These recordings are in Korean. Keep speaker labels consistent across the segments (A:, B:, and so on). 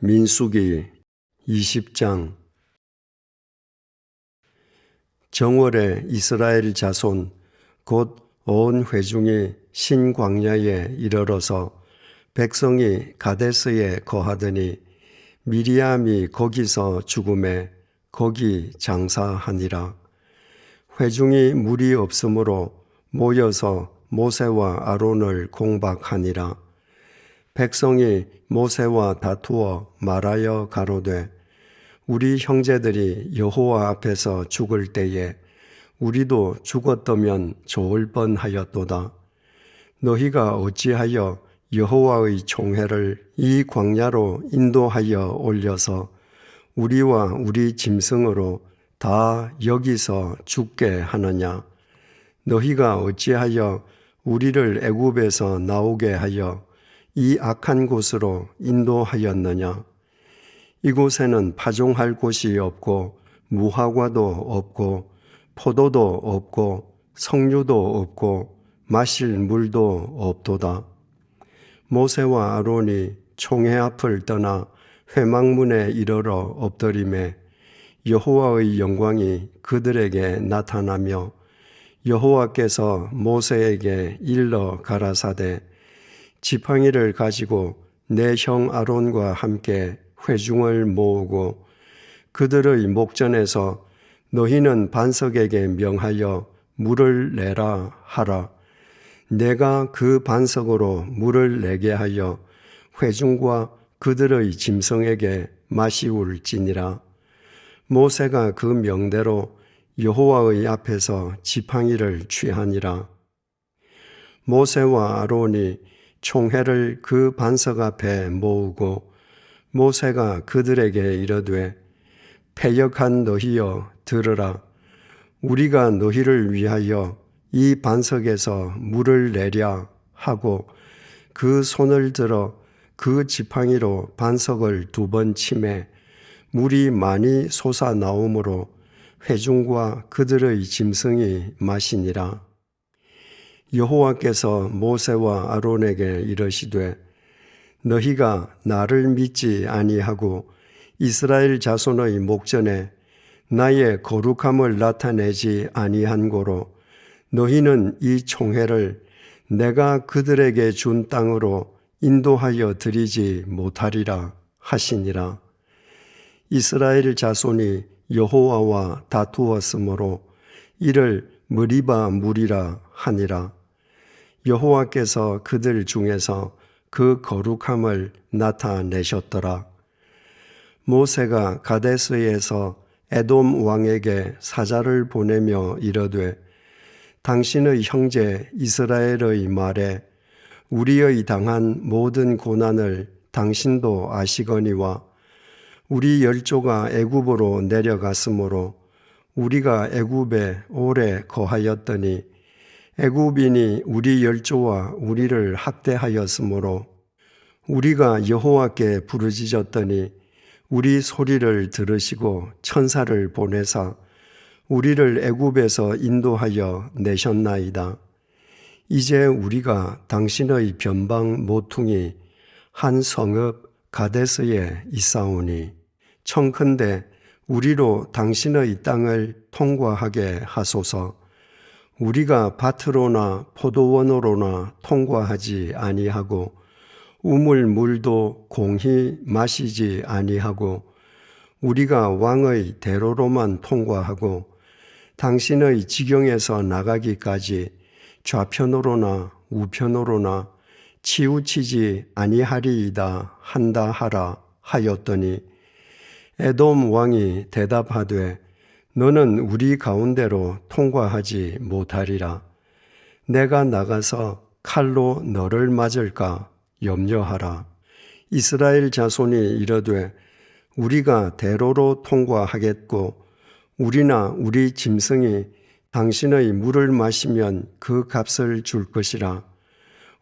A: 민수기 20장. 정월에 이스라엘 자손 곧 온 회중이 신광야에 이르러서 백성이 가데스에 거하더니 미리암이 거기서 죽음에 거기 장사하니라. 회중이 물이 없으므로 모여서 모세와 아론을 공박하니라 백성이 모세와 다투어 말하여 가로되 우리 형제들이 여호와 앞에서 죽을 때에 우리도 죽었다면 좋을 뻔하였도다. 너희가 어찌하여 여호와의 총회를 이 광야로 인도하여 올려서 우리와 우리 짐승으로 다 여기서 죽게 하느냐? 너희가 어찌하여 우리를 애굽에서 나오게 하여 이 악한 곳으로 인도하였느냐? 이곳에는 파종할 곳이 없고 무화과도 없고 포도도 없고 석류도 없고 마실 물도 없도다. 모세와 아론이 총회 앞을 떠나 회막문에 이르러 엎드림에 여호와의 영광이 그들에게 나타나며 여호와께서 모세에게 일러 가라사대 지팡이를 가지고 내 형 아론과 함께 회중을 모으고 그들의 목전에서 너희는 반석에게 명하여 물을 내라 하라. 내가 그 반석으로 물을 내게 하여 회중과 그들의 짐승에게 마시울지니라. 모세가 그 명대로 여호와의 앞에서 지팡이를 취하니라. 모세와 아론이 총회를 그 반석 앞에 모으고 모세가 그들에게 이르되 패역한 너희여 들으라 우리가 너희를 위하여 이 반석에서 물을 내랴 하고 그 손을 들어 그 지팡이로 반석을 두 번 치매 물이 많이 솟아 나오므로 회중과 그들의 짐승이 마시니라. 여호와께서 모세와 아론에게 이르시되 너희가 나를 믿지 아니하고 이스라엘 자손의 목전에 나의 거룩함을 나타내지 아니한 고로 너희는 이 총회를 내가 그들에게 준 땅으로 인도하여 드리지 못하리라 하시니라. 이스라엘 자손이 여호와와 다투었으므로 이를 머리바 물이라 하니라. 여호와께서 그들 중에서 그 거룩함을 나타내셨더라. 모세가 가데스에서 에돔 왕에게 사자를 보내며 이르되 당신의 형제 이스라엘의 말에 우리의 당한 모든 고난을 당신도 아시거니와 우리 열조가 애굽으로 내려갔으므로 우리가 애굽에 오래 거하였더니 애굽인이 우리 열조와 우리를 학대하였으므로 우리가 여호와께 부르짖었더니 우리 소리를 들으시고 천사를 보내사 우리를 애굽에서 인도하여 내셨나이다. 이제 우리가 당신의 변방 모퉁이 한 성읍 가데스에 있사오니 청컨대 우리로 당신의 땅을 통과하게 하소서. 우리가 밭으로나 포도원으로나 통과하지 아니하고 우물 물도 공히 마시지 아니하고 우리가 왕의 대로로만 통과하고 당신의 지경에서 나가기까지 좌편으로나 우편으로나 치우치지 아니하리이다 한다 하라 하였더니 에돔 왕이 대답하되 너는 우리 가운데로 통과하지 못하리라. 내가 나가서 칼로 너를 맞을까 염려하라. 이스라엘 자손이 이르되 우리가 대로로 통과하겠고 우리나 우리 짐승이 당신의 물을 마시면 그 값을 줄 것이라.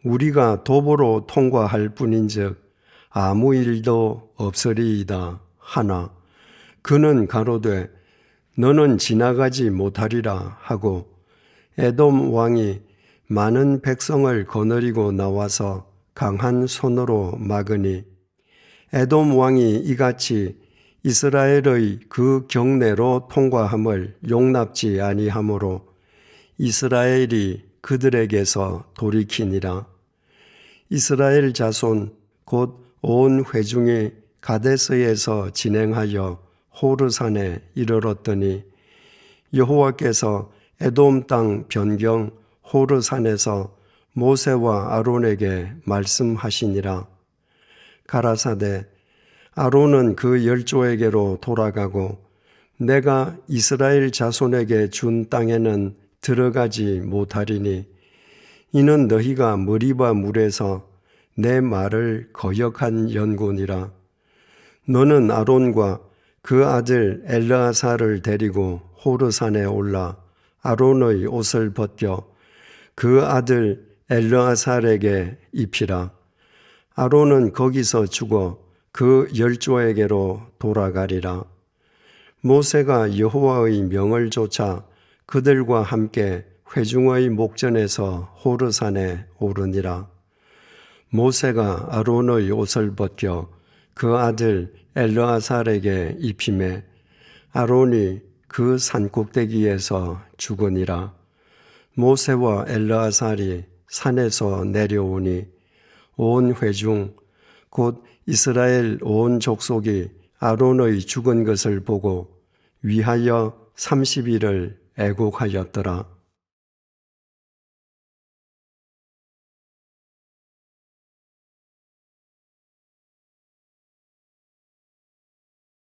A: 우리가 도보로 통과할 뿐인즉 아무 일도 없으리이다 하나 그는 가로되 너는 지나가지 못하리라 하고 에돔 왕이 많은 백성을 거느리고 나와서 강한 손으로 막으니 에돔 왕이 이같이 이스라엘의 그 경내로 통과함을 용납지 아니하므로 이스라엘이 그들에게서 돌이키니라. 이스라엘 자손 곧 온 회중이 가데스에서 진행하여 호르산에 이르렀더니 여호와께서 에돔 땅 변경 호르산에서 모세와 아론에게 말씀하시니라. 가라사대 아론은 그 열조에게로 돌아가고 내가 이스라엘 자손에게 준 땅에는 들어가지 못하리니 이는 너희가 머리바 물에서 내 말을 거역한 연곤이라 너는 아론과 그 아들 엘르아사를 데리고 호르산에 올라 아론의 옷을 벗겨 그 아들 엘르아살에게 입히라 아론은 거기서 죽어 그 열조에게로 돌아가리라. 모세가 여호와의 명을 쫓아 그들과 함께 회중의 목전에서 호르산에 오르니라. 모세가 아론의 옷을 벗겨 그 아들 엘르아살에게 입힘에 아론이 그 산꼭대기에서 죽으니라. 모세와 엘르아살이 산에서 내려오니 온 회중 곧 이스라엘 온 족속이 아론의 죽은 것을 보고 위하여 30일을 애곡하였더라.